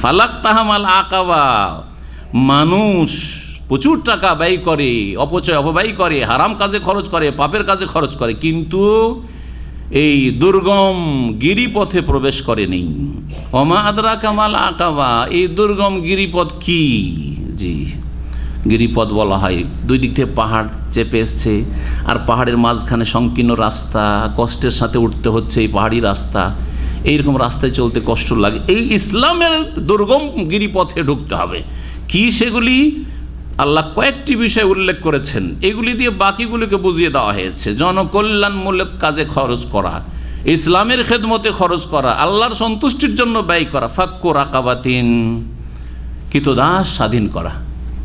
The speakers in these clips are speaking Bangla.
ফালাক তাহামাল আকাবা। মানুষ প্রচুর টাকা ব্যয় করে, অপচয়, অপব্যয় করে, হারাম কাজে খরচ করে, পাপের কাজে খরচ করে, কিন্তু এই দুর্গম গিরিপথে প্রবেশ করেনি অমা আদরা কামাল আকাবা। এই দুর্গম গিরিপথ কি? জি, গিরিপথ বলা হয়। দুই দিক থেকে পাহাড় চেপে এসছে, আর পাহাড়ের মাঝখানে সংকীর্ণ রাস্তা, কষ্টের সাথে উঠতে হচ্ছে এই পাহাড়ি রাস্তা। এইরকম রাস্তায় চলতে কষ্ট লাগে। এই ইসলামের দুর্গম গিরিপথে ঢুকতে হবে। কি সেগুলি? আল্লাহ কয়েকটি বিষয় উল্লেখ করেছেন। এগুলি দিয়ে বাকিগুলিকে বুঝিয়ে দেওয়া হয়েছে। জনকল্যাণমূলক কাজে খরচ করা, ইসলামের খেদমতে খরচ করা, আল্লাহর সন্তুষ্টির জন্য ব্যয় করা ফাক্কু রাকাবাতিন, কিতদাস স্বাধীন করা,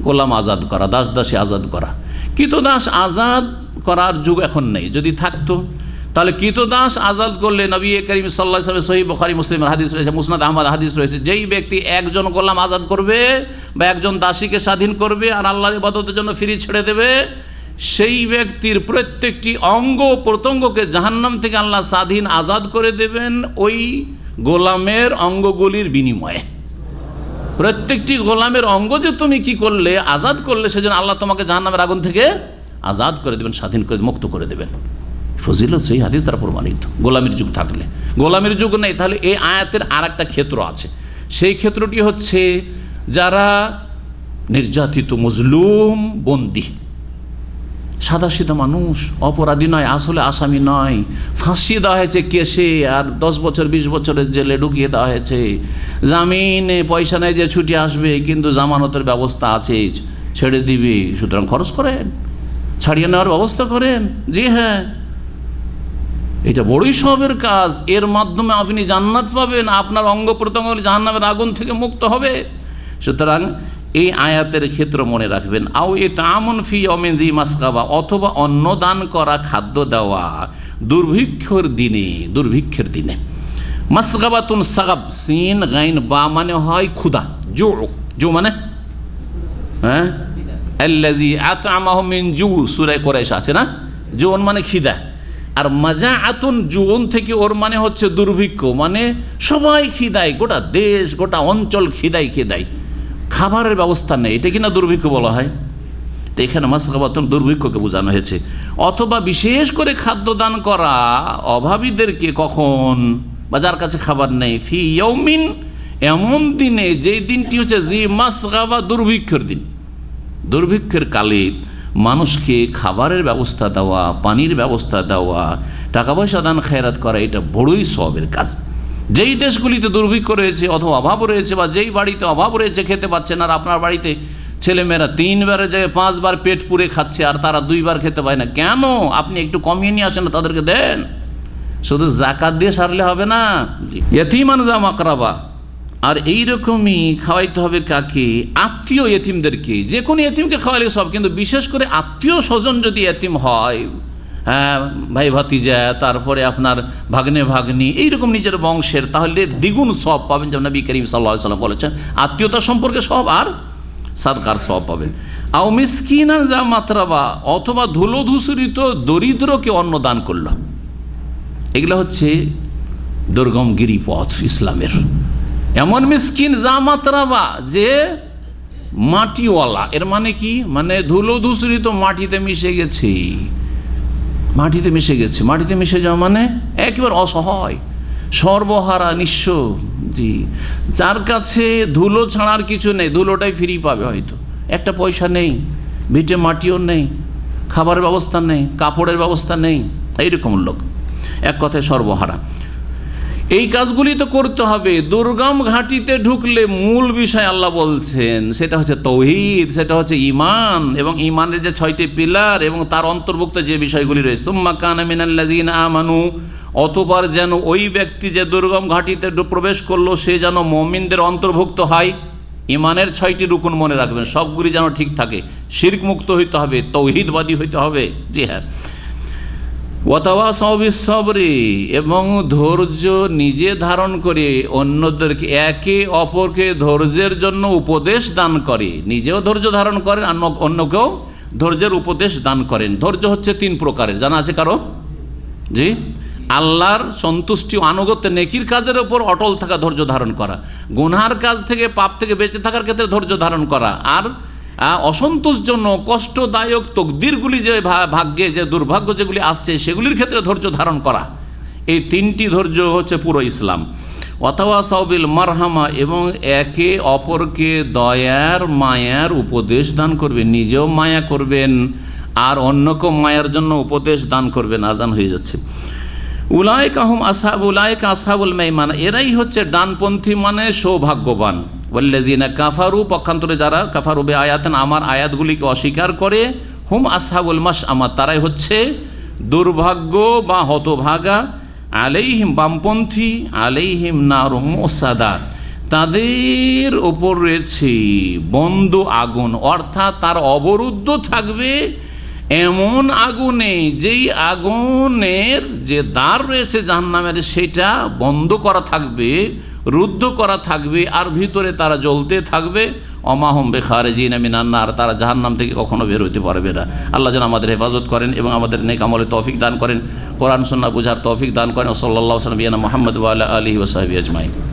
গোলাম আজাদ করা, দাস দাসী আজাদ করা। কিতদাস আজাদ করার যুগ এখন নেই। যদি থাকতো তাহলে কিতদাস আজাদ করলে নবী করিম সাল্লাহ সাহেব সহি বখারি, মুসলিমের হাদিস রয়েছে, মুসনাদ আহমদ হাদিস রয়েছে, যেই ব্যক্তি একজন গোলাম আজাদ করবে বা একজন দাসীকে স্বাধীন করবে আর আল্লাহর ইবাদতের জন্য ফিরি ছেড়ে দেবে, সেই ব্যক্তির প্রত্যেকটি অঙ্গ প্রত্যঙ্গকে জাহান্নাম থেকে আল্লাহ স্বাধীন আজাদ করে দেবেন ওই গোলামের অঙ্গগুলির বিনিময়ে। প্রত্যেকটি গোলামের অঙ্গ যে তুমি কি করলে, আজাদ করলে, সেজন্য আল্লাহ তোমাকে জাহান্নামের আগুন থেকে আজাদ করে দেবেন, স্বাধীন করে মুক্ত করে দেবেন। ফজিলত সেই হাদিস দ্বারা প্রমাণিত। গোলামের যুগ থাকলে। গোলামের যুগ নেই, তাহলে এই আয়াতের আর একটা ক্ষেত্র আছে। সেই ক্ষেত্রটি হচ্ছে যারা নির্যাতিত, মজলুম, বন্দি। সাদা সিধা মানুষ, অপরাধী নয়, আসলে আসামি নয়। ফাঁসিয়ে দেওয়া হয়েছে কেসে, আর দশ বছর, বিশ বছরের জেলে ঢুকিয়ে দেওয়া হয়েছে। জামিনে পয়সা নেই যে ছুটি আসবে, কিন্তু জামানতের ব্যবস্থা আছে, ছেড়ে দিবি। সুতরাং খরচ করেন, ছাড়িয়ে নেওয়ার ব্যবস্থা করেন। জি হ্যাঁ। এটা বড়ই সবের কাজ। এর মাধ্যমে আপনি জান্নাত পাবেন, আপনার অঙ্গ প্রত্যঙ্গ জাহান্নামের আগুন থেকে মুক্ত হবে। সুতরাং এই আয়াতের ক্ষেত্র মনে রাখবেন, আও এ তামন ফি অমেজি মাসকাবা, অথবা অন্ন দান করা খাদ্য দেওয়া দুর্ভিক্ষর দিনে, দুর্ভিক্ষের দিনে। মাসগাবাতুন সাগাব, সিন, গাইন, বা মানে হয় ক্ষুদা জো জো মানে? হ্যাঁ? আল্লাজি আতআমাহু মিন জু, সূরা কুরাইশ আছে না? জোন মানে খিদা। আর মাজা আতুন জুন থেকে ওর মানে হচ্ছে দুর্ভিক্ষ মানে সবাই খিদায়, গোটা দেশ, গোটা অঞ্চল খিদাই খিদাই খাবারের ব্যবস্থা নেই, এটা কিনা দুর্ভিক্ষ বলা হয়? তো এখানে মাসকাবাতন দুর্ভিক্ষকে বোঝানো হয়েছে। অথবা বিশেষ করে খাদ্য দান করা অভাবীদেরকে কখন? বা যার কাছে খাবার নেই। ফি ইয়ৌমিন এমন দিনে যেই দিনটি হচ্ছে জি মাসগাবা দুর্ভিক্ষের দিন। দুর্ভিক্ষের কালে মানুষকে খাবারের ব্যবস্থা দেওয়া, পানির ব্যবস্থা দেওয়া টাকা পয়সা দান, খেরাত করা, এটা বড়ই সবের কাজ। যেই দেশগুলিতে দুর্ভিক্ষ রয়েছে অথবা অভাব রয়েছে বা যেই বাড়িতে অভাব রয়েছে, খেতে পাচ্ছে না আর আপনার বাড়িতে ছেলেমেয়েরা তিনবারে যায় পাঁচবার পেট পুড়ে খাচ্ছে আর তারা দুইবার খেতে পায় না, কেন? আপনি একটু কমিয়ে নিয়ে আসেন তাদেরকে দেন। শুধু জাকাত দিয়ে সারলে হবে না। ইয়তিমান জাম আকরাবা আর এই রকমই খাওয়াইতে হবে কাকে? আত্মীয় এতিমদেরকে। যে কোনো এতিমকে খাওয়াইলে সব, কিন্তু বিশেষ করে আত্মীয় স্বজন যদি এতিম হয় হ্যাঁ ভাই ভাতিজা, তারপরে আপনার ভাগ্নে, ভাগ্নি, এইরকম নিজের বংশের, তাহলে দ্বিগুণ সব পাবেন যেমন নবী করিম সাল্লাহ সাল্লাম বলেছেন। আত্মীয়তা সম্পর্কে সব আর সরকার সব পাবেন। আও মিসকিনা যা মাত্রাবা, অথবা ধুলো ধূসরিত দরিদ্রকে অন্ন দান করল এগুলো হচ্ছে দুর্গম গিরিপথ ইসলামের। এমন মিসকিন যা মাত্রাবা যে মাটিওয়ালা, এর মানে কি? মানে ধুলো ধূসরিত মাটিতে মিশে গেছে। মাটিতে মিশে গেছে। মাটিতে মিশে যাওয়া মানে একেবারে অসহায়, সর্বহারা, নিঃস্ব, জি। যার কাছে ধুলো ছাড়ার কিছু নেই, ধুলোটাই ফ্রি পাবে হয়তো। একটা পয়সা নেই, ভিটে মাটিও নেই, খাবারের ব্যবস্থা নেই, কাপড়ের ব্যবস্থা নেই, এইরকম লোক। এক কথায় সর্বহারা। এই কাজগুলি তো করতে হবে। দুর্গম ঘাটিতে ঢুকলে মূল বিষয় আল্লাহ বলছেন, সেটা হচ্ছে তৌহিদ, সেটা হচ্ছে ইমান এবং ইমানের যে ছয়টি পিলার এবং তার অন্তর্ভুক্ত যে বিষয়গুলি রয়েছে। সুম্মা কানা মিনাল্লাজিন আমানু অতবার যেন ওই ব্যক্তি যে দুর্গম ঘাটিতে প্রবেশ করল, সে যেন মমিনদের অন্তর্ভুক্ত হয়। ইমানের ছয়টি রুকুন মনে রাখবেন, সবগুলি যেন ঠিক থাকে। শির্ক মুক্ত হইতে হবে, তৌহিদবাদী হইতে হবে। জি হ্যাঁ। সবরি এবং ধৈর্য নিজে ধারণ করে অন্যদেরকে একে অপরকে ধৈর্যের জন্য উপদেশ দান করে। নিজেও ধৈর্য ধারণ করেন আর অন্য- অন্যকেও ধৈর্যের উপদেশ দান করেন। ধৈর্য হচ্ছে তিন প্রকারের। জানা আছে কারও? জি? আল্লাহর সন্তুষ্টি আনুগত্য, নেকির কাজের ওপর অটল থাকা, ধৈর্য ধারণ করা। গুনহার কাজ থেকে, পাপ থেকে বেঁচে থাকার ক্ষেত্রে ধৈর্য ধারণ করা। আর অসন্তোষজনক, কষ্টদায়ক, তকদিরগুলি যে ভাগ্যে, যে দুর্ভাগ্য যেগুলি আসছে, সেগুলির ক্ষেত্রে ধৈর্য ধারণ করা। এই তিনটি ধৈর্য হচ্ছে পুরো ইসলাম। অথবা সাউবিল মারহামা, এবং একে অপরকে দয়ার মায়ার উপদেশ দান করবেন নিজেও মায়া করবেন, আর অন্যকেও মায়ার জন্য উপদেশ দান করবেন। আজান হয়ে যাচ্ছে। উলায়ক আহম আসহাব উলায়ক আসহাবুল মেহমান এরাই হচ্ছে ডানপন্থী মানে সৌভাগ্যবান। ওল্লেজিনা কাফারু, পক্ষান্তরে যারা কাফারুবে আয়াতেন আমার আয়াতগুলিকে অস্বীকার করে, হুম আসহাবুল মাস আমার তারাই হচ্ছে দুর্ভাগ্য বা হতভাগা, আলাইহিম বামপন্থী, আলাইহিম নারুম মোসাদা। তাদের ওপর রয়েছে বন্ধ আগুন, অর্থাৎ তার অবরুদ্ধ থাকবে এমন আগুনে, যেই আগুনের যে দ্বার রয়েছে জাহান্নামের, সেটা বন্ধ করা থাকবে। রুদ্ধ করা থাকবে আর ভিতরে তারা জ্বলতে থাকবে। অমাহম বেখারে জিন মিনান্না আর তারা জাহার নাম থেকে কখনো বের হতে পারবে না। আল্লাহ যেন আমাদের হেফাজত করেন এবং আমাদের নেক আমলে তৌফিক দান করেন। কোরআন সন্না বুঝার তৌফিক দান করেন। সাল্লাহ সাল্লাম মোহাম্মদ আল্লাহ আলী ওসাহাবি আজমাই